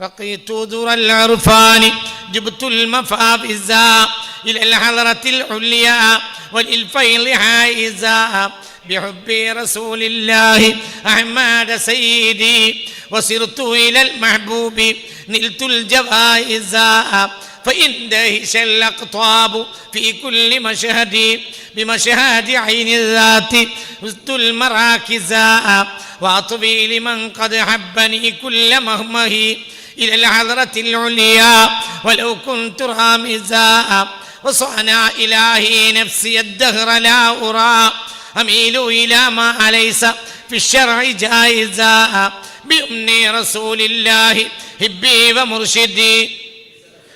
رقيت ذر العرفان جبت المفافز إلى الحضرة العليا وللفيل حائزا. بحب رسول الله أحمد سيدي وسرت إلى المحبوب نلت الجوائز. فإن دهش الأقطاب في كل مشهد بمشهد عين الذات وسط المراكز. وأطوي لمن قد حبني كل مهمه. إلى الحضرة العليا ولو كنت رامزا وصانع إلهي نفسي الدهر لا أرى أميل إلى ما أليس في الشرع جائزا بأمن رسول الله هبي ومرشدي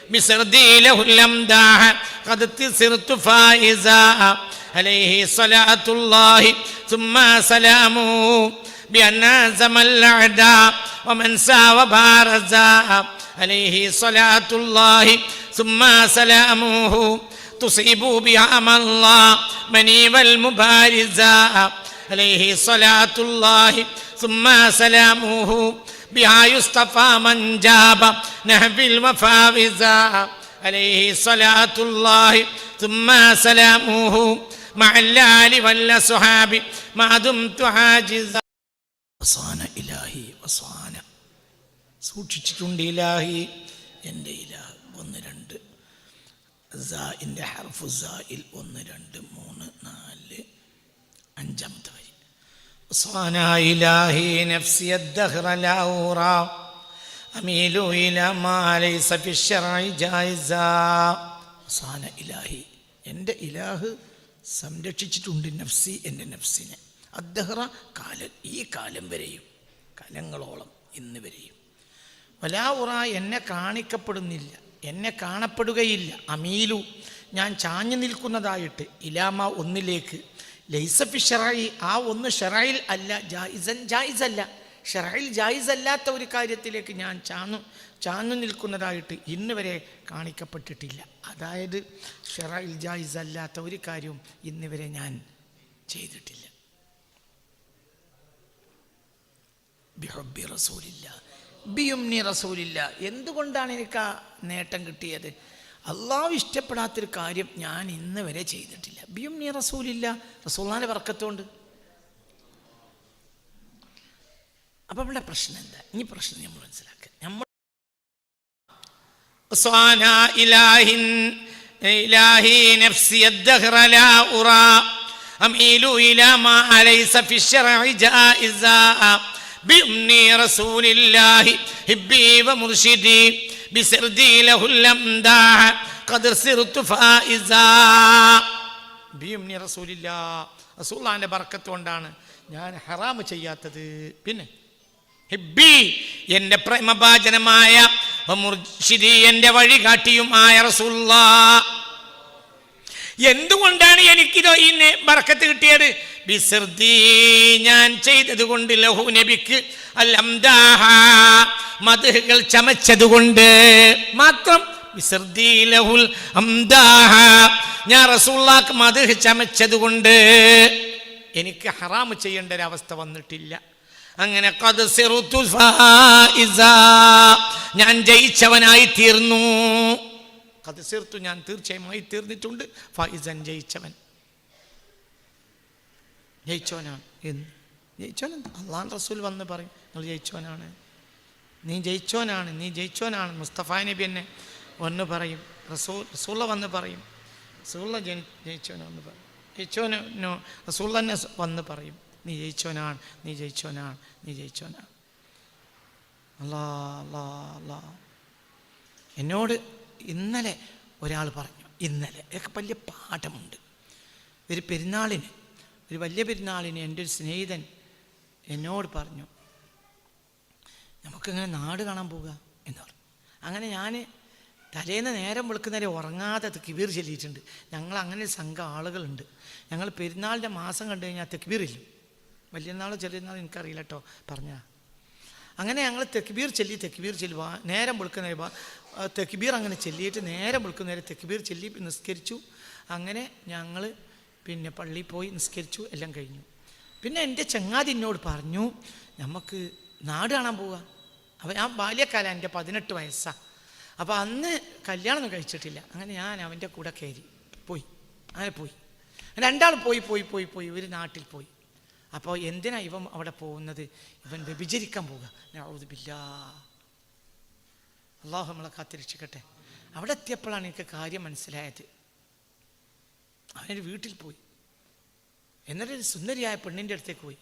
بسردي له الأمداح قد صرت فائزا عليه صلاة الله ثم سلامه بأن زم الأعداء ومن ساوى بارزا. عليه صلاة الله ثم سلامه. تصيب بها الله مني والمبارزا. عليه صلاة الله ثم سلامه. بها يصطفى من جاب نهب المفاوزا عليه صلاة الله ثم سلامه. مع اللال والأصحاب ما دمت عاجزا. വസാന ഇലാഹി വസാന സൂക്ഷിച്ചിട്ടുണ്ട് ഇലാഹി എൻ്റെ ഇലാഹ് ഒന്ന് രണ്ട് എൻ്റെ ഹർഫു സായിൽ ഒന്ന് രണ്ട് മൂന്ന് നാല് അഞ്ചാമത്തെ വരി വസാന ഇലാഹി നഫ്സി الدهر لا أرى أميل إلى ما ليس في الشرع جائزا വസാന ഇലാഹി എൻ്റെ ഇലാഹ് സംരക്ഷിച്ചിട്ടുണ്ട് നഫ്സി എൻ്റെ നഫ്സിനെ അദ്ദഹ്റ കാലം ഈ കാലം വരെയും കലങ്ങളോളം ഇന്ന് വരെയും. വലാവുറ എന്നെ കാണിക്കപ്പെടുന്നില്ല എന്നെ കാണപ്പെടുകയില്ല. അമീലു ഞാൻ ചാഞ്ഞു നിൽക്കുന്നതായിട്ട് ഇലാമ ഒന്നിലേക്ക്. ലൈസഫി ഷെറായി ആ ഒന്ന് ഷെറായിൽ അല്ല ജായിസൻ ജായിസല്ല. ഷെറായിൽ ജായിസല്ലാത്ത ഒരു കാര്യത്തിലേക്ക് ഞാൻ ചാന്നു ചാഞ്ഞു നിൽക്കുന്നതായിട്ട് ഇന്ന് വരെ കാണിക്കപ്പെട്ടിട്ടില്ല. അതായത് ഷെറായിൽ ജായിസല്ലാത്ത ഒരു കാര്യവും ഇന്ന് വരെ ഞാൻ ചെയ്തിട്ടില്ല. ബിഹബ്ബി റസൂലില്ല ബിയുംനി റസൂലില്ല എന്തുകൊണ്ടാണ് എനിക്ക് ആ നേട്ടം കിട്ടിയത് അള്ളാഹു ഇഷ്ടപ്പെടാത്തൊരു കാര്യം ഞാൻ ഇന്ന് വരെ ചെയ്തിട്ടില്ല ബിയുംനി റസൂലില്ല റസൂലിൻ്റെ വർക്കത്തോണ്ട് അപ്പം ഇവിടെ പ്രശ്നം എന്താ ഈ പ്രശ്നം നമ്മൾ മനസ്സിലാക്കുക നമ്മൾ صانا إله إلهي نفسي الدهر لا أرى أميل إلى ما أليس في الشرع جائزا بأمني رسول الله هبي ومرشدي بسردي له الأمداح قد صرت فائزا ബിയുംനി റസൂലില്ല റസൂള്ളാൻ്റെ ബർക്കത്ത് കൊണ്ടാണ് ഞാൻ ഹറാമ് ചെയ്യാത്തത് പിന്നെ ഹിബി എൻ്റെ പ്രേമഭാജനമായ മുർഷിദി എൻ്റെ വഴികാട്ടിയുമായ റസൂല്ല എന്തുകൊണ്ടാണ് എനിക്കിതോ ഈ ബർക്കത്ത് കിട്ടിയത്? ബിസിർദി ഞാൻ ചെയ്തത് കൊണ്ട് ലഹു നബിക്ക് അല്ലംദാഹ മധുകൾ ചമച്ചതുകൊണ്ട് മാത്രം ബിസിർദി ലഹുൽ അംദാഹ ഞാൻ റസൂള്ളാക്ക് മധുഹ് ചമച്ചതുകൊണ്ട് എനിക്ക് ഹറാമ് ചെയ്യേണ്ട ഒരു അവസ്ഥ വന്നിട്ടില്ല. അങ്ങനെ ഞാൻ ജയിച്ചവനായി തീർന്നു. കത് ചേർത്തു ഞാൻ തീർച്ചയായുമായി തീർന്നിട്ടുണ്ട്. ഫൈസൻ ജയിച്ചവൻ. ജയിച്ചവനാണ്. എന്ന് ജയിച്ചവൻ? അള്ളാൻ റസൂൽ വന്ന് പറയും നിങ്ങൾ ജയിച്ചവനാണ്. നീ ജയിച്ചവനാണ് നീ ജയിച്ചവനാണ്. മുസ്തഫ നബി എന്നെ വന്ന് പറയും റസൂൽ റസൂള്ള വന്ന് പറയും. റസൂള്ള ജനി ജയിച്ചവനെന്ന് പറയും. ജയിച്ചവനോ റസൂൾ തന്നെ വന്ന് പറയും നീ ജയിച്ചവനാണ് നീ ജയിച്ചവനാണ് നീ ജയിച്ചവനാണ്. അല്ലാ അല്ലാ അല്ലാ. എന്നോട് ഇന്നലെ ഒരാൾ പറഞ്ഞു ഇന്നലെ. ഇതൊക്കെ വലിയ പാഠമുണ്ട്. ഒരു പെരുന്നാളിന് ഒരു വലിയ പെരുന്നാളിന് എന്റെ ഒരു സ്നേഹിതൻ എന്നോട് പറഞ്ഞു നമുക്കിങ്ങനെ നാട് കാണാൻ പോവുക എന്ന് പറഞ്ഞു. അങ്ങനെ ഞാൻ തലേന്ന് നേരം വിളിക്കുന്നവരെ ഉറങ്ങാതെ തെക്കുബീർ ചൊല്ലിയിട്ടുണ്ട്. ഞങ്ങൾ അങ്ങനെ ഒരു സംഘം ആളുകളുണ്ട്. ഞങ്ങൾ പെരുന്നാളിന്റെ മാസം കണ്ടു കഴിഞ്ഞാൽ തെക്കുബീറില്ല. വലിയ നാളോ ചെറിയ നാളോ എനിക്കറിയില്ല കേട്ടോ പറഞ്ഞാ അങ്ങനെ ഞങ്ങൾ തെക്കുബീർ ചൊല്ലി തെക്കുബീർ ചൊല്ലുക നേരം വെളുക്കുന്നവരെ തെക്കുബീർ അങ്ങനെ ചൊല്ലിയിട്ട് നേരം വെളുക്കുന്നവരെ തെക്കുബീർ ചൊല്ലി നിസ്കരിച്ചു. അങ്ങനെ ഞങ്ങൾ പിന്നെ പള്ളിയിൽ പോയി നിസ്കരിച്ചു എല്ലാം കഴിഞ്ഞു. പിന്നെ എന്റെ ചങ്ങാതി എന്നോട് പറഞ്ഞു നമുക്ക് നാട് കാണാൻ പോവുക അപ്പോൾ ഞാൻ ബാല്യക്കാലം എന്റെ പതിനെട്ട് വയസ്സാണ് അപ്പോൾ അന്ന് കല്യാണമൊന്നും കഴിച്ചിട്ടില്ല. അങ്ങനെ ഞാൻ അവന്റെ കൂടെ കയറി. പോയി. അങ്ങനെ പോയി. രണ്ടാൾ പോയി പോയി പോയി പോയി. ഒരു നാട്ടിൽ പോയി. അപ്പോൾ എന്തിനാ ഇവൻ അവിടെ പോകുന്നത്? ഇവൻ വ്യഭിചരിക്കാൻ പോവുക. ബില്ലാ അള്ളാഹു നമ്മളെ കാത്തിരക്ഷിക്കട്ടെ അവിടെ എത്തിയപ്പോഴാണ് എനിക്ക് കാര്യം മനസ്സിലായത്. അവനൊരു വീട്ടിൽ പോയി. എന്നിട്ടൊരു സുന്ദരിയായ പെണ്ണിന്റെ അടുത്തേക്ക് പോയി.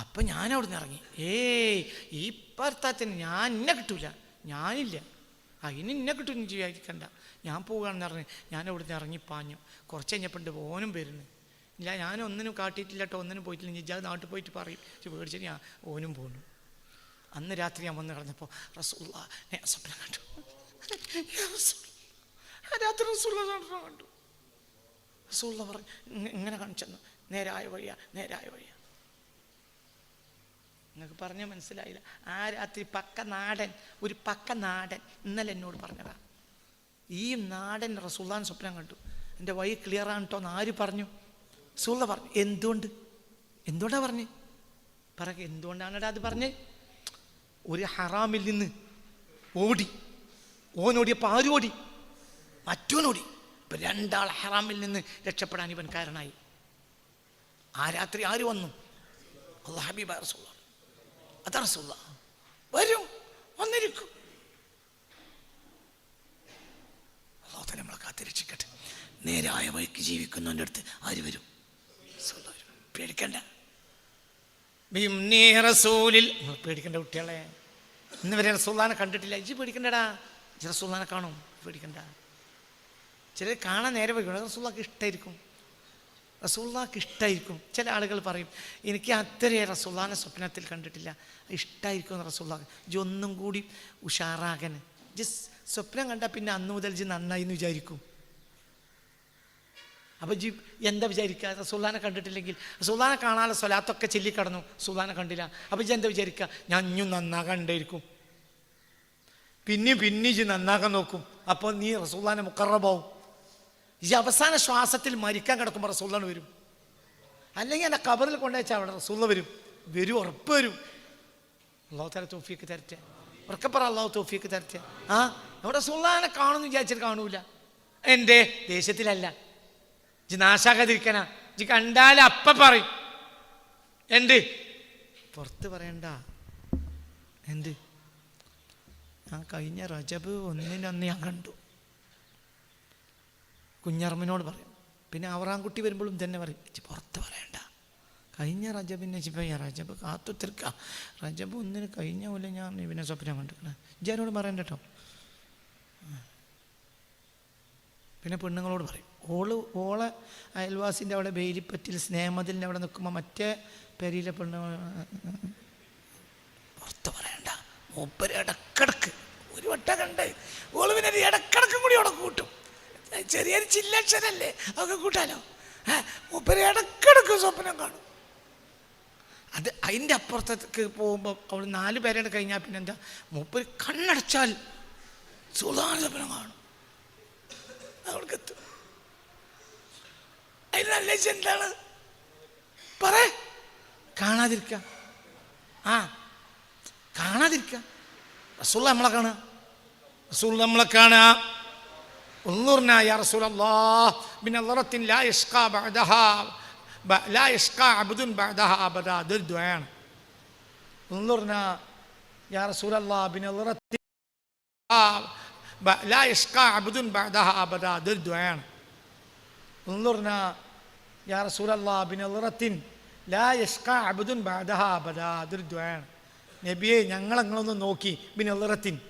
അപ്പം ഞാൻ അവിടെ നിന്ന് ഇറങ്ങി. ഏയ് ഈ ഭർത്താത്തിന് ഞാൻ ഇന്നെ കിട്ടൂല. ഞാനില്ല. ഇനി ഇന്നെ കിട്ടും വിചാരിക്കണ്ട. ഞാൻ പോവുകയാണെന്ന് പറഞ്ഞ് ഞാൻ അവിടെ നിന്ന് ഇറങ്ങി പാഞ്ഞു. കുറച്ച് കഴിഞ്ഞപ്പോൾ ഓനും വരുന്നു. ഇല്ല ഞാനൊന്നിനും കാട്ടിയിട്ടില്ല കേട്ടോ ഒന്നിനും പോയിട്ടില്ല. ഞാൻ നാട്ടിൽ പോയിട്ട് പറയും. പക്ഷെ പേടിച്ചിട്ട് ഞാൻ ഓനും പോന്നു അന്ന് രാത്രി ഞാൻ വന്ന് കിടന്നപ്പോൾ റസൂള്ള സ്വപ്നം കണ്ടു. രാത്രി റസൂള്ള കണ്ടു. റസൂള്ള പറഞ്ഞു "ഇങ്ങ- ഇങ്ങനെ കാണിച്ചെന്നു. നേരായ വഴിയാ നേരായ വഴിയാ. നിങ്ങൾക്ക് പറഞ്ഞാൽ മനസ്സിലായില്ല. ആ രാത്രി പക്ക നാടൻ ഒരു പക്ക നാടൻ ഇന്നലെ എന്നോട് പറഞ്ഞതാ. ഈ നാടൻ റസൂള്ളാൻ സ്വപ്നം കണ്ടു. എന്റെ വഴി ക്ലിയർ ആണ് കേട്ടോ എന്ന് ആര് പറഞ്ഞു? റസൂള്ള പറഞ്ഞു എന്തുകൊണ്ട്? എന്തുകൊണ്ടാണ് പറഞ്ഞു? പറ എന്തുകൊണ്ടാണ് അത് പറഞ്ഞ്? ഒരു ഹറാമിൽ നിന്ന് ഓടി ഓനോടിയപ്പോൾ ആരും ഓടി? മറ്റോനോടി. ഇപ്പം രണ്ടാൾ ഹറാമിൽ നിന്ന് രക്ഷപ്പെടാൻ ഇവൻ കാരണമായി ആ രാത്രി ആര് വന്നു? ഹബീബ റസൂള്ള അതാ റസൂള്ള വരും വന്നിരിക്കും. നമ്മളെ കാത്തിരക്ഷിക്കട്ടെ. നേരായ വഴിക്ക് ജീവിക്കുന്നവന്റെ അടുത്ത് ആര് വരും. പേടിക്കണ്ട. ബിംനി റസൂലിൽ പേടിക്കണ്ട കുട്ടികളെ. ഇന്ന് വരെ റസൂല്ലാനെ കണ്ടിട്ടില്ല. ഇജി പേടിക്കണ്ടടാ. ഇജി റസൂല്ലാനെ കാണും. പേടിക്കണ്ട. ചിലർ കാണാൻ നേരെ വയ്ക്കണം റസൂള്ളാക്ക് ഇഷ്ടമായിരിക്കും റസൂള്ളാക്ക് ഇഷ്ടമായിരിക്കും ചില ആളുകൾ പറയും എനിക്ക് അത്രയേ റസൂള്ളാനെ സ്വപ്നത്തിൽ കണ്ടിട്ടില്ല. ഇഷ്ടമായിരിക്കും റസൂള്ളാക്ക് ജി ഒന്നും കൂടി ഉഷാറാകന്. ജസ്റ്റ് സ്വപ്നം കണ്ടാൽ പിന്നെ അന്ന് മുതൽ ജി നന്നായി എന്ന് വിചാരിക്കും. അപ്പോൾ ജി എന്താ വിചാരിക്കുക? റസൂല്ലാനെ കണ്ടിട്ടില്ലെങ്കിൽ റസൂല്ലാനെ കാണാതെ സ്വലാത്തൊക്കെ ചെല്ലിക്കടന്നു. റസൂല്ലാനെ കണ്ടില്ല. അപ്പോൾ ജി എന്താ വിചാരിക്കുക? ഞാൻ ഇഞ്ഞും നന്നാകാൻ ഉണ്ടായിരിക്കും പിന്നെയും പിന്നെ ജി നന്നാക്കാൻ നോക്കും. അപ്പോൾ നീ റസൂല്ലാനെ മുക്കറബാവും ഈ അവസാന ശ്വാസത്തിൽ മരിക്കാൻ കിടക്കുമ്പോൾ റസൂള്ളാണ് വരും. അല്ലെങ്കിൽ എന്നെ കബറിൽ കൊണ്ടുവച്ചാൽ അവിടെ റസൂള്ള വരും. വരും ഉറപ്പ് വരും. അള്ളാഹു തല തോഫിയൊക്കെ തരട്ടെ. ഉറക്കപ്പറ അള്ളാഹു തോഫിയൊക്കെ തരട്ടെ. ആ? അവിടെ റസൂള്ളാനെ കാണുമെന്ന് വിചാരിച്ചിട്ട് കാണൂല. എന്റെ ദേശത്തിലല്ല. ഇജ്ജ് നാശാക്കാതിരിക്കനാ ജി കണ്ടാൽ അപ്പ പറയും. എന്ത്? പുറത്ത് പറയണ്ട. എന്ത്? ഞാൻ കഴിഞ്ഞ റജബ് ഒന്നിനൊന്ന് ഞാൻ കണ്ടു. കുഞ്ഞറമ്മനോട് പറയും. പിന്നെ അവറാൻകുട്ടി വരുമ്പോഴും തന്നെ പറയും. ഇജ്ജ് പുറത്ത് പറയണ്ട. കഴിഞ്ഞ റജബിനെ ചിപ്പയ്യ റജബ് കാത്തു തീർക്ക റജബ് ഒന്നിന് കഴിഞ്ഞ പോലെ ഞാൻ ഇവനെ സ്വപ്നം കണ്ടിരിക്കണേ. ജാനോട് പറയണ്ട കേട്ടോ. പിന്നെ പെണ്ണുങ്ങളോട് പറയും. ഓൾ ഓളെ അയൽവാസിന്റെ അവിടെ ബേരിപ്പറ്റിൽ സ്നേഹമതിലിന്റെ അവിടെ നിൽക്കുമ്പോൾ മറ്റേ പെരിയിലെ പെണ്ണ് പുറത്ത് പറയണ്ട. മൂപ്പര് ഇടക്കിടക്ക് ഒരു വട്ടം കണ്ട് ഓൾ പിന്നെ ഇടക്കിടക്കും കൂടി അവിടെ കൂട്ടും. ചെറിയൊരു ചില്ലക്ഷരല്ലേ? അതൊക്കെ കൂട്ടാലോ? മൂപ്പര് ഇടക്കിടക്ക് സ്വപ്നം കാണും. അത് അതിന്റെ അപ്പുറത്തേക്ക് പോകുമ്പോൾ അവൾ നാല് പേരുടെ കഴിഞ്ഞാൽ പിന്നെ എന്താ? മൂപ്പര് കണ്ണടച്ചാൽ സുധാന സ്വപ്നം കാണും. അവൾക്ക് എത്തും അതിന് നല്ല എന്താണ് പറ കാണാതിരിക്ക ആ കാണാതിരിക്ക റസൂള്ള നമ്മളെ കാണുക റസൂൾ നമ്മളെ കാണുക انظرنا يا رسول الله بنظرة لا يشقى بعدها ب- لا يشقى عبد بعدها أبدا ده الدعاء انظرنا يا رسول الله بنظرة ب- لا يشقى عبد بعدها أبدا ده الدعاء ഉന്നുർന യാ റസൂലല്ലാ ബിനറത്തിൻ ലാ യഷ്ക അബുദുൻ ബാദഹ അബദാ. അതൊരു ദ്വയാണ്. നബിയെ ഞങ്ങളങ്ങളൊന്ന് നോക്കി ബിനറത്തിൻ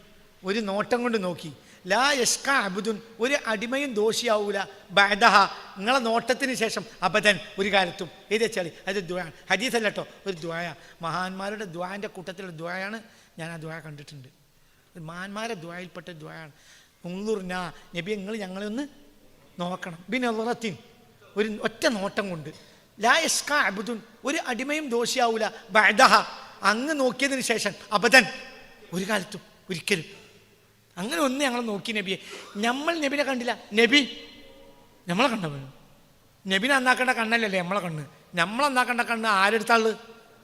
ഒരു നോട്ടം കൊണ്ട് നോക്കി. ലാ യഷ്ക അബുദുൻ ഒരു അടിമയും ദോഷിയാവൂല ബഹദഹ നിങ്ങളെ നോട്ടത്തിന് ശേഷം അബദൻ ഒരു കാലത്തും. ഏത് വെച്ചാൽ അത് ദ്വയാണ്. ഹദീസല്ല അല്ലട്ടോ ഒരു ദ്വയ. മഹാന്മാരുടെ ദ്വാന്റെ കൂട്ടത്തിലുള്ള ദ്വയാണ് ഞാൻ ആ ദ്വയ കണ്ടിട്ടുണ്ട്. മഹാന്മാരെ ദ്വയയിൽപ്പെട്ട ദ്വയാണ്. ഉള്ളൂർന നബി നിങ്ങൾ ഞങ്ങളെ ഒന്ന് നോക്കണം. ബിനറത്തിൻ ഒരു ഒറ്റ നോട്ടം കൊണ്ട്. ലാ യഷ്ക അബുദുൻ. ഒരു അടിമയും ദോഷിയാവൂല. ബഹ അങ്ങ് നോക്കിയതിന് ശേഷം അബദൻ. ഒരു കാലത്തും ഒരിക്കലും. അങ്ങനെ ഒന്ന് ഞങ്ങൾ നോക്കി നബിയെ. നമ്മൾ നബിനെ കണ്ടില്ല. നബി. നമ്മളെ കണ്ട? പോലും നബിനെ അന്നാക്കേണ്ട കണ്ണല്ലല്ലേ നമ്മളെ കണ്ണ്? നമ്മളെ നന്നാക്കേണ്ട കണ്ണ് ആരെടുത്താൾ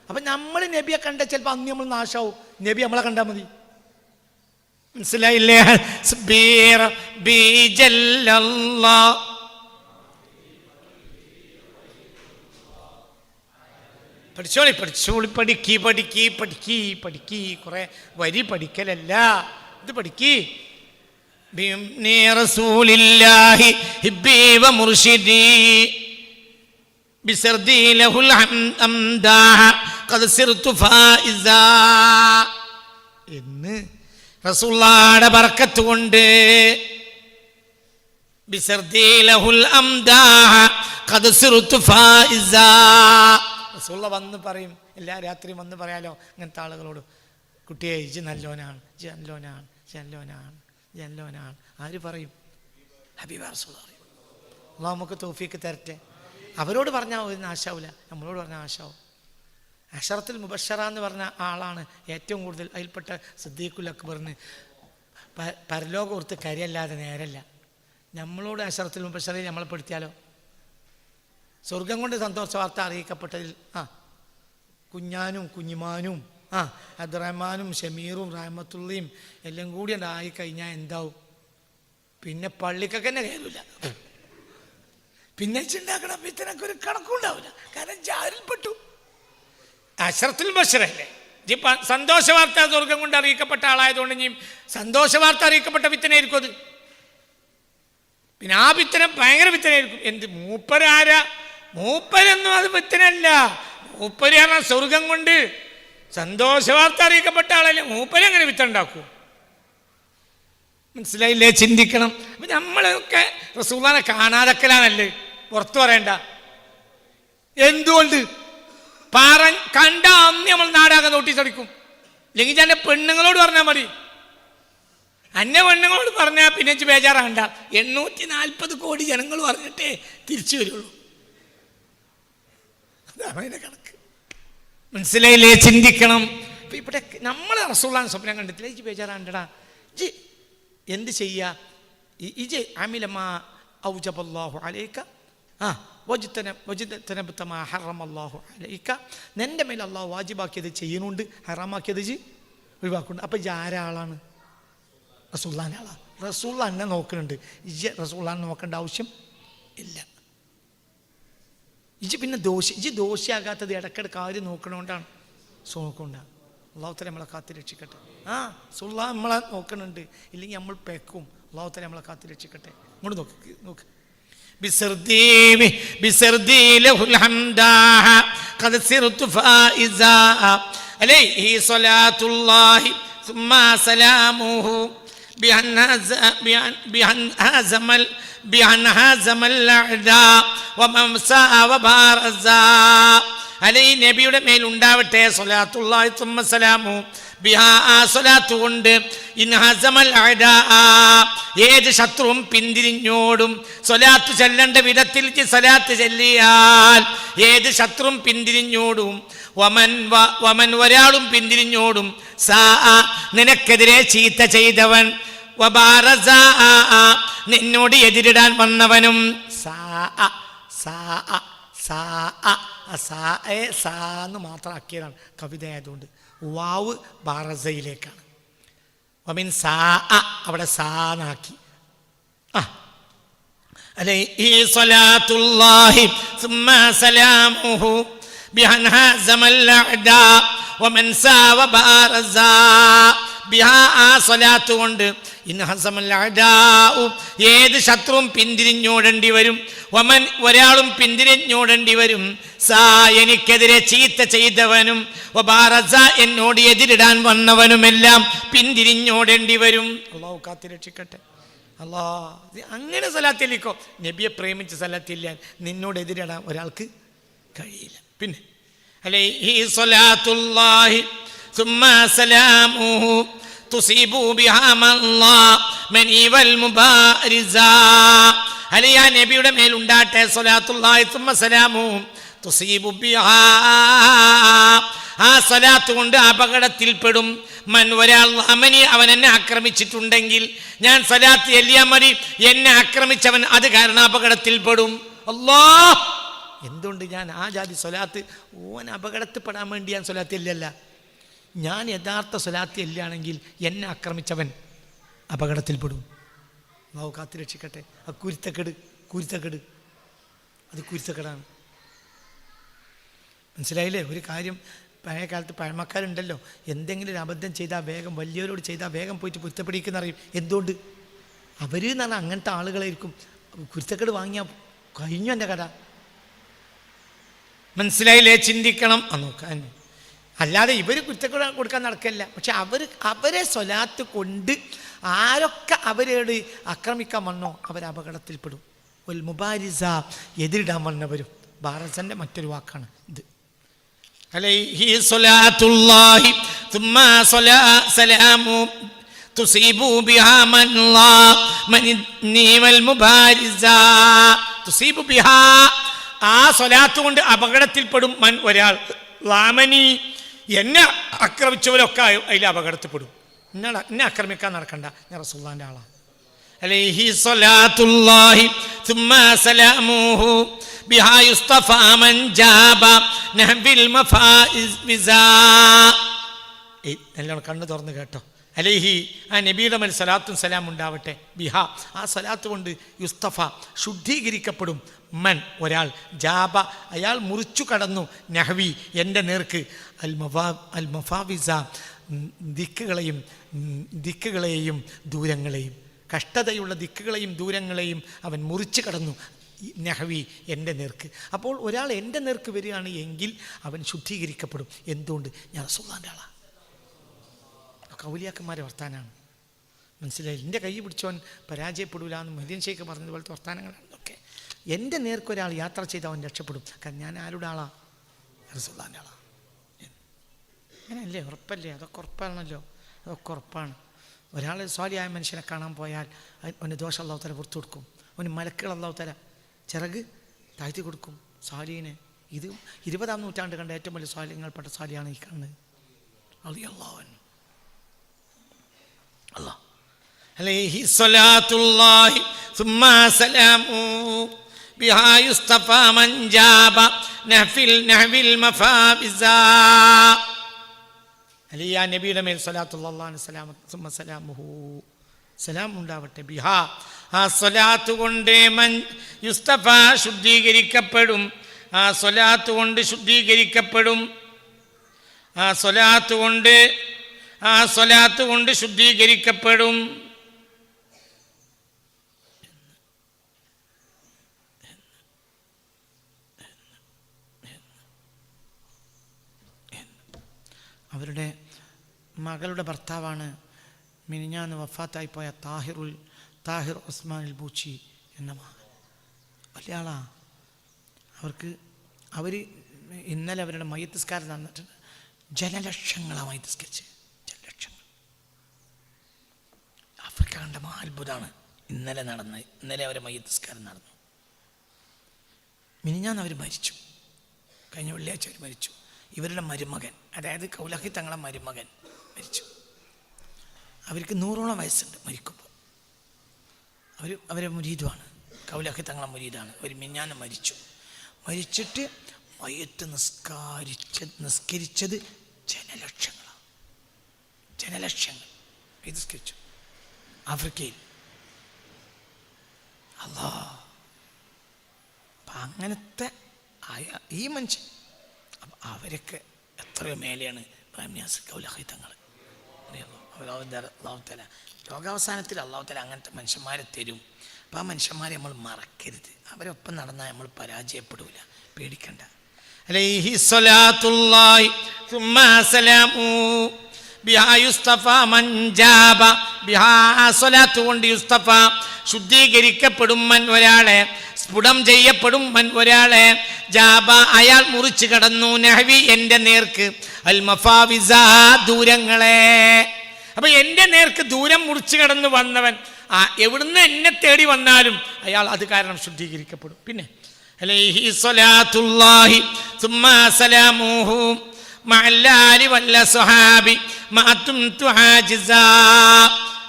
അപ്പം നമ്മൾ നബിയെ കണ്ട ചിലപ്പോൾ അന്ന് നമ്മൾ നാശാവും നബി നമ്മളെ കണ്ടാൽ മതി. മനസ്സിലായില്ലേ? ബീജല്ല പഠിച്ചോളി പഠിച്ചോളി പഠിക്കി പഠിക്കി പഠിക്കി പഠിക്കി. കുറെ വരി പഠിക്കലല്ല. ഇത് പഠിക്കി. എന്ന് റസൂള്ളാടെ ബർക്കത്ത് കൊണ്ട് റസൂള്ള വന്ന് പറയും എല്ലാ രാത്രിയും വന്ന് പറയാലോ ഇങ്ങനത്തെ ആളുകളോട് കുട്ടിയെ ജി നല്ലോനാണ് ജി നല്ലോനാണ് ജി ആര് പറയും? ഹബീബ് റസൂള്ള പറയും. അള്ളാഹ് നമുക്ക് തോഫിക്ക് തരട്ടെ. അവരോട് പറഞ്ഞാൽ ഒരു നാശാവില്ല നമ്മളോട് പറഞ്ഞാൽ നാശാവും. അഷറത്തിൽ മുബഷറ എന്ന് പറഞ്ഞ ആളാണ് ഏറ്റവും കൂടുതൽ അതിൽപ്പെട്ട സിദ്ദീഖുൽ അക്ബറിന്. പരലോകം ഓർത്ത് കരിയല്ലാതെ നേരല്ല. നമ്മളോട് അഷറത്തിൽ മുബഷറയിൽ നമ്മളെ പെടുത്തിയാലോ? സ്വർഗം കൊണ്ട് സന്തോഷ വാർത്ത അറിയിക്കപ്പെട്ടതിൽ ആ കുഞ്ഞാനും കുഞ്ഞിമാനും ആ അബ്ദുറഹ്മാനും ഷമീറും റഹമത്തുള്ളയും എല്ലാം കൂടി ആയി കഴിഞ്ഞാൽ എന്താവും? പിന്നെ പള്ളിക്കൊക്കെ തന്നെ കയറില്ല പിന്നെ ഉണ്ടാക്കണം ഇത്തനൊക്കെ ഒരു കണക്കുണ്ടാവില്ല കാരണം ജാരിൽപ്പെട്ടു അഷറത്തുൽ ബഷറല്ലേ ജി സന്തോഷ വാർത്ത സ്വർഗം കൊണ്ട് അറിയിക്കപ്പെട്ട ആളായതുകൊണ്ട് ഇനിയും സന്തോഷ വാർത്ത അറിയിക്കപ്പെട്ട വിത്തനായിരിക്കും അത്. പിന്നെ ആ വിത്തനം ഭയങ്കര വിത്തനായിരിക്കും. എന്ത് മൂപ്പരാര മൂപ്പരൊന്നും അത് വിത്തനല്ല. മൂപ്പര് പറഞ്ഞാൽ സ്വർഗം കൊണ്ട് സന്തോഷ വാർത്ത അറിയിക്കപ്പെട്ട ആളല്ലേ? മൂപ്പരങ്ങനെ വിത്തുണ്ടാക്കൂ മനസ്സിലായില്ലേ? ചിന്തിക്കണം. അപ്പൊ നമ്മളൊക്കെ റസൂലാനെ കാണാതക്കലാണല്ലേ പുറത്തു പറയണ്ട. എന്തുകൊണ്ട്? പറ കണ്ട അന്ന് നമ്മൾ നാടാകെ നോട്ടീസ് അടിക്കും. അല്ലെങ്കിൽ ഞാൻ പെണ്ണുങ്ങളോട് പറഞ്ഞാൽ മതി. അന്നെ പെണ്ണുങ്ങളോട് പറഞ്ഞാൽ പിന്നെ ബേജാറാകണ്ട. എണ്ണൂറ്റി നാൽപ്പത് കോടി ജനങ്ങൾ പറഞ്ഞിട്ടേ തിരിച്ചു വരുള്ളൂ. അതാണ് അതിന്റെ കണക്ക്. മനസ്സിലായില്ലേ? ചിന്തിക്കണം. ഇപ്പൊ ഇവിടെ നമ്മൾ റസൂള്ളാൻ സ്വപ്നം കണ്ടിട്ടില്ല. ഇജ് ബേജാറാണ്ടടാ ജി എന്ത് ചെയ്യുക ഇജ് അമിലമാ ഔജബല്ലാഹു അലൈക്ക ആ നിന്റെ മേൽ അള്ളാഹു വാജിബാക്കിയത് ചെയ്യുന്നുണ്ട് ഹറാമാക്കിയത് ഒഴിവാക്കുന്നുണ്ട്. അപ്പം ആരാളാണ് റസൂള്ളാന്റെ ആളാ. റസൂള്ള എന്നെ നോക്കുന്നുണ്ട് ഇജ് റസൂള്ളാൻ നോക്കേണ്ട ആവശ്യം ഇല്ല. ഇജ് പിന്നെ ദോഷ ഇജ് ദോഷിയാകാത്തത് ഇടക്കിടക്ക് ആര് നോക്കണോണ്ടാണ്. നോക്കൊണ്ടാണ് അള്ളാഹുത്തല നമ്മളെ കാത്തി രക്ഷിക്കട്ടെ. ആ സുള്ള നമ്മളെ നോക്കണുണ്ട്. ഇല്ലെങ്കിൽ നമ്മൾ പെക്കും. അള്ളാഹുത്തല നമ്മളെ കാത്തി രക്ഷിക്കട്ടെ. ഇങ്ങോട്ട് നോക്ക് നോക്ക്. بسردي بسردي له الحمداح قد صرت فائزا عليه صلاة الله ثم سلامه بأن هز- بأن بأن هزم ال- بأن هزم الأعداء ومن ساء وبارزا അലൈ നബിയുടെ മേൽ ഉണ്ടാവട്ടെ സ്വലാത്തുള്ളാഹി കൊണ്ട് ഏത് ശത്രുവും പിന്തിരിഞ്ഞോടും. സ്വലാത്ത് ചെല്ലേണ്ട വിധത്തിൽ സ്വലാത്ത് ചെല്ലിയാൽ ഏത് ശത്രുവും പിന്തിരിഞ്ഞോടും. വമൻ വമൻ ഒരാളും പിന്തിരിഞ്ഞോടും. സാ നിനക്കെതിരെ ചീത്ത ചെയ്തവൻ. നിന്നോട് എതിരിടാൻ വന്നവനും. സാ സാ സാ സാ മാത്രം ആക്കിയതാണ് കവിത ആയതുകൊണ്ട് വാവ് ബാറസയിലേക്കാണ് വമിൻ സാ അ അവിടെ സാ എന്നാക്കി ആ عليه صلاة الله ثم سلامه بأن هزم الأعداء ومن ساوى بارزا ബിഹാ ആ സ്വലാത്ത് കൊണ്ട് ഏത് ശത്രുവും പിന്തിരിഞ്ഞോടേണ്ടി വരും. ഒമൻ ഒരാളും പിന്തിരിഞ്ഞോടേണ്ടി വരും. സാ എനിക്കെതിരെ ചീത്ത ചെയ്തവനും ഒബാറസ എന്നോട് എതിരിടാൻ വന്നവനുമെല്ലാം പിന്തിരിഞ്ഞോടേണ്ടി വരും. അള്ളാഹു കാത്തിരക്ഷിക്കട്ടെ അല്ലാ അങ്ങനെ സ്ഥലത്തിലേക്കോ നബിയെ പ്രേമിച്ച സ്ഥലത്തില്ല നിന്നോട് എതിരിടാൻ ഒരാൾക്ക് കഴിയില്ല. പിന്നെ അല്ലേ ഈ സ്വലാത്തുല്ലാഹി സുമ്മാ തുസീബു ബിഹാ മനീവൽ മുബാരിസ. അലിയ നബിയുടെ മേൽ ഉണ്ടാട്ടെ സ്വലാത്തുല്ലാഹി തുമ്മ സലാമു. തുസീബു ബിഹാ. ആ സലാത്ത് കൊണ്ട് അപകടത്തിൽപ്പെടും മൻ ഒരാൾ അമനി അവൻ എന്നെ ആക്രമിച്ചിട്ടുണ്ടെങ്കിൽ ഞാൻ സലാത്ത് എല്ലിയാ മതി. എന്നെ ആക്രമിച്ചവൻ അത് കാരണം അപകടത്തിൽപ്പെടും അല്ലോ എന്തുകൊണ്ട് ഞാൻ ആ ജാതി സ്വലാത്ത് ഓൻ അപകടത്തിൽപ്പെടാൻ വേണ്ടി ഞാൻ സ്വലാത്ത് ഇല്ലല്ല ഞാൻ യഥാർത്ഥ സ്വലാത്തി അല്ലാണെങ്കിൽ എന്നെ ആക്രമിച്ചവൻ അപകടത്തിൽപ്പെടും. അള്ളാഹു കാത്തു രക്ഷിക്കട്ടെ. ആ കുരുത്തക്കെട് കുരുത്തക്കെട്. അത് കുരുത്തക്കെടാണ്. മനസ്സിലായില്ലേ? ഒരു കാര്യം പഴയ കാലത്ത് പഴമക്കാരുണ്ടല്ലോ. എന്തെങ്കിലും ഒരു അബദ്ധം ചെയ്താൽ വേഗം വലിയവരോട് ചെയ്താൽ വേഗം പോയിട്ട് കുരുത്തപ്പെടിക്കുന്ന അറിയും. എന്തുകൊണ്ട്? അവർ എന്ന് പറഞ്ഞാൽ അങ്ങനത്തെ ആളുകളായിരിക്കും. കുരുത്തക്കേട് വാങ്ങിയാൽ കഴിഞ്ഞു എന്റെ കഥ. മനസ്സിലായില്ലേ? ചിന്തിക്കണം. ആ നോക്കാൻ അല്ലാതെ ഇവർ കുറ്റക്കുറ കൊടുക്കാൻ നടക്കില്ല. പക്ഷെ അവർ അവരെ സ്വലാത്ത് കൊണ്ട് ആരൊക്കെ അവരോട് ആക്രമിക്കാൻ വന്നോ അവർ അപകടത്തിൽപ്പെടും. ഒരു മുബാരിസ എതിരിടാൻ വന്നവരും. ബാറസന്റെ മറ്റൊരു വാക്കാണ് ഇത്. ആ കൊണ്ട് അപകടത്തിൽപ്പെടും മൻ ഒരാൾ. എന്നെ ആക്രമിച്ചവരൊക്കെ അതിൽ അപകടത്തിൽപ്പെടും എന്നെ എന്നെ ആക്രമിക്കാൻ നടക്കണ്ട ഞാൻ റസൂള്ളാൻ്റെ ആളാണ് عليه صلاة الله ثم سلامه بها يصطفى من جاب نهب المفائز بزاء ഏയ് നല്ലോണം കണ്ണ് തുറന്ന് കേട്ടോ അലേഹി ആ നബിയുടെ മേൽ സലാത്തും സലാം ഉണ്ടാവട്ടെ ബിഹ ആ സലാത്ത് കൊണ്ട് യുസ്തഫ ശുദ്ധീകരിക്കപ്പെടും മൻ ഒരാൾ. ജാബ അയാൾ മുറിച്ചു കടന്നു. നഹവി എന്റെ നേർക്ക്. അൽ മഫാ അൽ മഫാവിസ ദിക്കുകളെയും ദിക്കുകളെയും ദൂരങ്ങളെയും. കഷ്ടതയുള്ള ദിക്കുകളെയും ദൂരങ്ങളെയും അവൻ മുറിച്ചു കടന്നു. നഹവി എന്റെ നേർക്ക്. അപ്പോൾ ഒരാൾ എന്റെ നേർക്ക് വരികയാണ് എങ്കിൽ അവൻ ശുദ്ധീകരിക്കപ്പെടും. എന്തുകൊണ്ട്? ഞാൻ റസൂള്ളാന്റെ ആളാണ് കൗലിയാക്കന്മാരെ വർത്താനാണ്. മനസ്സിലായി? എന്റെ കൈ പിടിച്ചവൻ പരാജയപ്പെടില്ല എന്ന് മഹദീൻ ശേഖർ പറഞ്ഞതുപോലത്തെ വർത്താനങ്ങളാണ്. എന്റെ നേർക്കൊരാൾ യാത്ര ചെയ്ത് അവൻ രക്ഷപ്പെടും. കാരണം ഞാൻ ആരുടെ ആളാണ് റസുല്ലാന്റെ ആളാണ് അങ്ങനെയല്ലേ? ഉറപ്പല്ലേ? അതൊക്കെ ഉറപ്പാണല്ലോ. അതൊക്കെ ഉറപ്പാണ്. ഒരാൾ സ്വാലിയായ മനുഷ്യനെ കാണാൻ പോയാൽ അവന് ദോഷം അള്ളാഹുത്തല പുറത്തു കൊടുക്കും. അവന് മലക്കുകൾ അള്ളാഹുത്തല ചിറക് താഴ്ത്തി കൊടുക്കും സ്വാലീനെ ഇത് ഇരുപതാം നൂറ്റാണ്ട് കണ്ട ഏറ്റവും വലിയ സ്വാലിയങ്ങൾ പെട്ട സ്വാലിയാണ് ഈ കാണുന്നത്. അളി അള്ളാഹൻ അള്ളാഹ് അലൈഹി സുമ്മാ സലാമു. بها يصطفى من جاب نهفل نهفل المفابزا അലി ആ നബിയുടെ മേൽ സലാത്തുള്ളാഹു സലാം സുമ്മ സലാമുഹു സലാം ഉണ്ടാവട്ടെ ബിഹ ആ സ്വലാത്ത് കൊണ്ട് മൻ യുസ്തഫ ശുദ്ധീകരിക്കപ്പെടും ആ സ്വലാത്ത് കൊണ്ട് ശുദ്ധീകരിക്കപ്പെടും ആ സ്വലാത്ത് കൊണ്ട് ആ സ്വലാത്ത് കൊണ്ട് ശുദ്ധീകരിക്കപ്പെടും അവരുടെ മകളുടെ ഭർത്താവാണ് മിനിഞ്ഞാന്ന് വഫാത്തായി പോയ താഹിറുൽ താഹിർ ഉസ്മാൻ ബൂച്ചി എന്ന മകൻ. വലിയ ആളാ. അവർക്ക് അവർ ഇന്നലെ അവരുടെ മയ്യത്തിസ്കാരം നടന്നിട്ടുണ്ട് ജനലക്ഷങ്ങളാണ് മയ്യത്തിസ്കരിച്ച്. ജനലക്ഷങ്ങൾ ആഫ്രിക്ക കണ്ട മഹാത്ഭുതമാണ് ഇന്നലെ നടന്ന ഇന്നലെ അവരെ മയ്യത്തിസ്കാരം നടന്നു. മിനിഞ്ഞാന്ന് അവർ മരിച്ചു. കഴിഞ്ഞ വെള്ളിയാഴ്ച അവർ മരിച്ചു. ഇവരുടെ മരുമകൻ അതായത് കൗലഹി തങ്ങളെ മരുമകൻ മരിച്ചു. അവർക്ക് നൂറോളം വയസ്സുണ്ട് മരിക്കുമ്പോൾ. അവർ അവരെ മുരീദുമാണ് കൗലഹി തങ്ങളെ മുരീദാണ്. ഒരു മിഞ്ഞാനം മരിച്ചു. മരിച്ചിട്ട് മയത്ത് നിസ്കാരിച്ച നിസ്കരിച്ചത് ജനലക്ഷങ്ങളാണ് ജനലക്ഷങ്ങൾ. നിസ്കരിച്ചു. ആഫ്രിക്കയിൽ. അല്ലാ അങ്ങനത്തെ ആയ- ഈ മനുഷ്യൻ അപ്പം അവരൊക്കെ എത്രയോ മേലെയാണ് പ്രേംയാസ് കൗലഹി തങ്ങൾ അള്ളാഹുത്തല ലോകാവസാനത്തിൽ അള്ളാഹുത്തല അങ്ങനത്തെ മനുഷ്യന്മാരെ തരും. അപ്പോൾ ആ മനുഷ്യന്മാരെ നമ്മൾ മറക്കരുത്. അവരൊപ്പം നടന്നാൽ നമ്മൾ പരാജയപ്പെടില്ല പേടിക്കണ്ട. അലൈഹി സ്വലാത്തുല്ലാഹി കൊണ്ട് യുസ്തഫ ശുദ്ധീകരിക്കപ്പെടും മൻ ഒരാളെ സ്ഫുടം ചെയ്യപ്പെടും മൻ ഒരാളെ. ജാബ അയാൾ മുറിച്ചു കടന്നു നഹവി എന്റെ നേർക്ക്. അൽ ദൂരങ്ങളെ. അപ്പൊ എന്റെ നേർക്ക് ദൂരം മുറിച്ചു കടന്നു വന്നവൻ ആ എവിടുന്ന് എന്നെ തേടി വന്നാലും അയാൾ അത് കാരണം ശുദ്ധീകരിക്കപ്പെടും. പിന്നെ അലൈഹി സ്വലാത്തുല്ലാഹി സുമ്മാ സലാമൂഹും.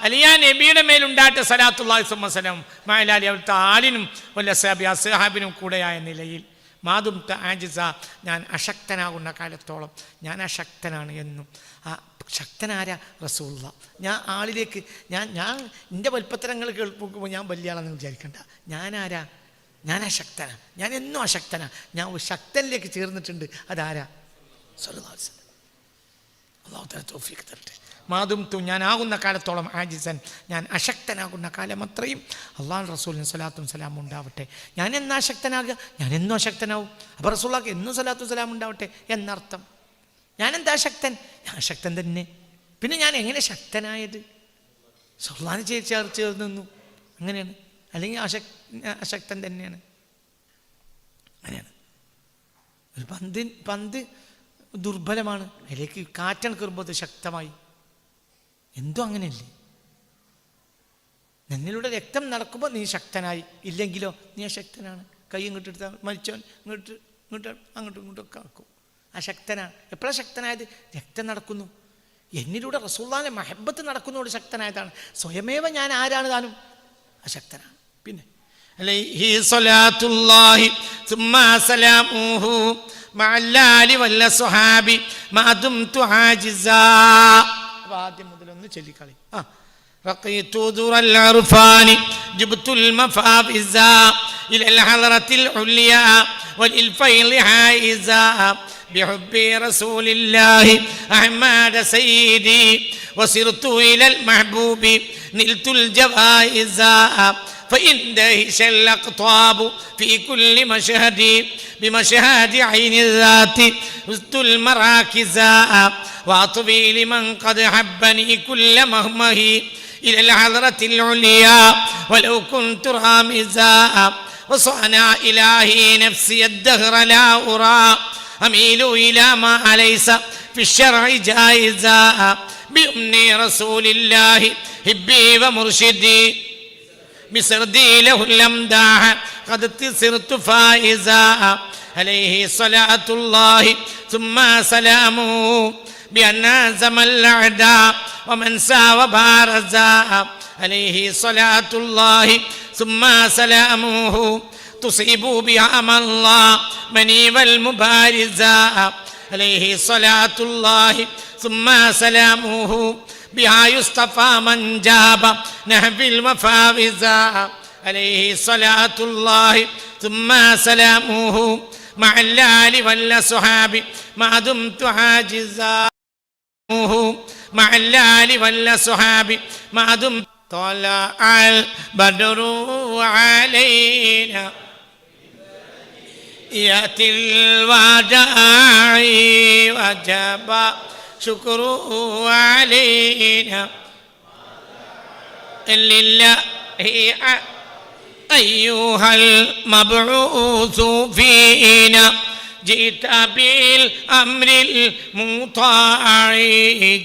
അലിയ നബിയുടെ മേലുണ്ടാട്ട സലാത്തുല്ലാഹി സുമസലം മാലാലി അവിടുത്തെ ആലിനും വല്ല സഹാബി അസഹാബിനും കൂടെയായ നിലയിൽ. മാതും ആജിസ ഞാൻ അശക്തനാകുന്ന കാലത്തോളം ഞാൻ അശക്തനാണ് എന്നും. ആ ശക്തനാരാ റസൂള്ള ഞാൻ ആളിലേക്ക് ഞാൻ ഞാൻ എന്റെ വൽപ്പത്തരങ്ങൾ കേൾക്കുമ്പോൾ ഞാൻ വലിയ ആളാണെന്ന് വിചാരിക്കണ്ട. ഞാനാരാ? ഞാൻ അശക്തനാണ് ഞാൻ എന്നും അശക്തനാണ് ഞാൻ ശക്തനിലേക്ക് ചേർന്നിട്ടുണ്ട്. അതാരാ? സല്ലല്ലാഹു അള്ളാഹു തല തോഫിക്ക് തരട്ടെ. മാതും തു ഞാനാകുന്ന കാലത്തോളം ആജിസൻ ഞാൻ അശക്തനാകുന്ന കാലം അത്രയും അള്ളാഹു റസൂലിന് സ്വലാത്തും സലാമും ഉണ്ടാവട്ടെ. ഞാൻ എന്നാ അശക്തനാകുക ഞാൻ എന്നും അശക്തനാവും. അപ്പോൾ റസൂള്ളാക്ക് എന്നും സ്വലാത്തും സലാം ഉണ്ടാവട്ടെ എന്നർത്ഥം. ഞാൻ എന്താ ശക്തൻ? ഞാൻ അശക്തൻ തന്നെ. പിന്നെ ഞാൻ എങ്ങനെ ശക്തനായത്? സുൽത്താൻ ചേച്ചി ചേർന്ന് നിന്നു. അങ്ങനെയാണ്. അല്ലെങ്കിൽ അശക് അശക്തൻ തന്നെയാണ്. അങ്ങനെയാണ്. ഒരു പന്തിൻ പന്ത് ദുർബലമാണ്. അതിലേക്ക് കാറ്റൻ കയറുമ്പോൾ അത് ശക്തമായി. എന്തോ അങ്ങനെയല്ലേ? നിന്നിലൂടെ രക്തം നടക്കുമ്പോൾ നീ ശക്തനായി. ഇല്ലെങ്കിലോ നീ അശക്തനാണ് കൈ ഇങ്ങോട്ട് എടുത്താൽ മരിച്ചവൻ ഇങ്ങോട്ട് ഇങ്ങോട്ട് അങ്ങോട്ടും ഇങ്ങോട്ടും ഒക്കെ ആക്കും. അശക്തനാണ് എപ്പോഴാണ് ശക്തനായത്? രക്തം നടക്കുന്നു. എന്നിലൂടെ റസൂള്ളാനെ മഹബത്ത് നടക്കുന്നതോട് ശക്തനായതാണ്. സ്വയമേവ ഞാൻ ആരാണ് താനും? അശക്തനാണ് പിന്നെ? عليه صلاة الله ثم سلامه مع الآل والصحاب ما دمت عاجزا അപ്പൊ ആദ്യം മുതൽ ഒന്ന് ചൊല്ലിക്കളി ആ رقيت ذر العرفان جبت المفافز إلى الحضرة العليا وللفيل حائزا بحب رسول الله أحمد سيدي وسرت إلى المحبوب نلت الجوائز فإن دهش الأقطاب في كل مشهد بمشهد عين الذات وسط المراكز وأطوي لمن قد حبني كل مهمه إلى الحضرة العليا ولو كنت رامزا وصانع إلهي نفسي الدهر لا أرى أميل إلى ما أليس في الشرع جائزا بأمن رسول الله هبي ومرشدي بسردي له الأمداح قد صرت فائزا. عليه صلاة الله. ثم سلامه بأن هزم الأعداء. ومن ساوى بارزا. عليه صلاة الله. ثم سلامه. تصيب بها من الله. مني والمبارزا عليه صلاة الله. ثم سلامه. بها يصطفى من جاب نهب المفاوزا عليه صلاة الله ثم سلامه مع الآل والصحاب ما دمت عاجزا مع الآل والصحاب ما دمت طلع البدر علينا يأتي الوداع وجب شكره علينا. لله أيها المبعوث فينا. جئت بالأمر المطاع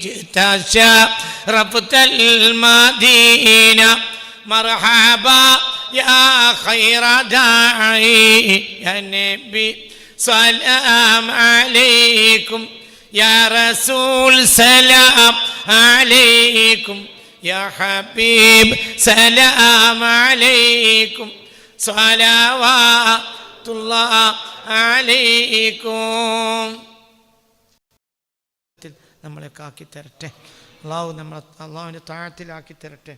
جئت شرفت المدينة. مرحبا يا خير داعي يا نبي سلام عليكم. يا رسول سلام عليكم يا حبيب سلام عليكم صلوات الله عليكم നമ്മളെയൊക്കെ ആക്കി തരട്ടെ അള്ളാഹു നമ്മളെ അള്ളാഹുവിൻ്റെ താഴത്തിലാക്കി തരട്ടെ